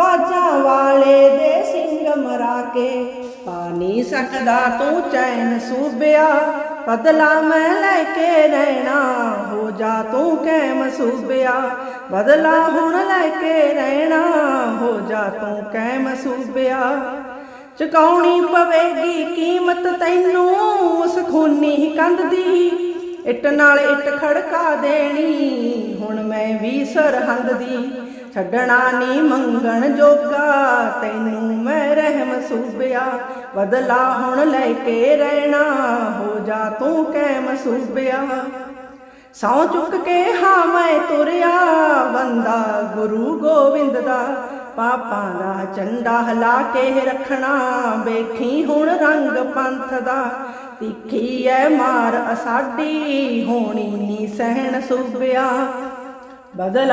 ਬਾਜਾਂ ਵਾਲੇ ਦੇ ਸਿੰਘ ਮਰਾ ਕੇ ਪਾ ਸਕਦਾ ਤੂੰ ਚੈਨ ਸੂਬਿਆ, ਬਦਲਾ ਮੈਂ ਲੈ ਕੇ ਰਹਿਣਾ, ਹੋ ਜਾ ਤੂੰ ਕੈਮ ਸੂਬਿਆ, ਬਦਲਾ ਹੁਣ ਲੈ ਕੇ ਰਹਿਣਾ, ਹੋ ਜਾ ਤੂੰ ਕੈਮ ਸੂਬਿਆ। ਚੁਕਾਉਣੀ ਪਵੇਗੀ ਕੀਮਤ ਤੈਨੂੰ, ਉਸ ਖੂਨੀ ਕੰਧ ਦੀ, ਇੱਟ ਨਾਲ ਇੱਟ ਖੜਕਾ ਦੇਣੀ ਹੁਣ ਮੈਂ ਵੀ ਸਰਹੰਦ ਦੀ, ਛੱਡਣਾ ਨਹੀਂ ਮੰਗਣ ਜੋਗਾ, ਤੈਨੂੰ ਮੈਂ ਰਹਿਮ ਸੂਬਿਆ, ਬਦਲਾ ਹੁਣ ਲੈ ਕੇ ਰਹਿਣਾ, ਹੋ ਜਾ ਤੂੰ ਕੈਮ ਸੂਬਿਆ। ਸੌ ਚੁੱਕ ਕੇ ਹਾਂ ਮੈਂ ਤੁਰਿਆ, ਬੰਦਾ ਗੁਰੂ ਗੋਬਿੰਦ ਦਾ, ਪਾਪਾਂ ਦਾ ਚੰਡਾ ਹਲਾ ਕੇ ਰੱਖਣਾ, ਵੇਖੀ ਹੁਣ ਰੰਗ ਪੰਥ ਦਾ, ਤਿੱਖੀ ਐ ਮਾਰ ਅਸਾਡੀ ਹੋਣੀ ਨੀ ਸਹਿਣ ਸੂਬਿਆ। ਬਦਲਾ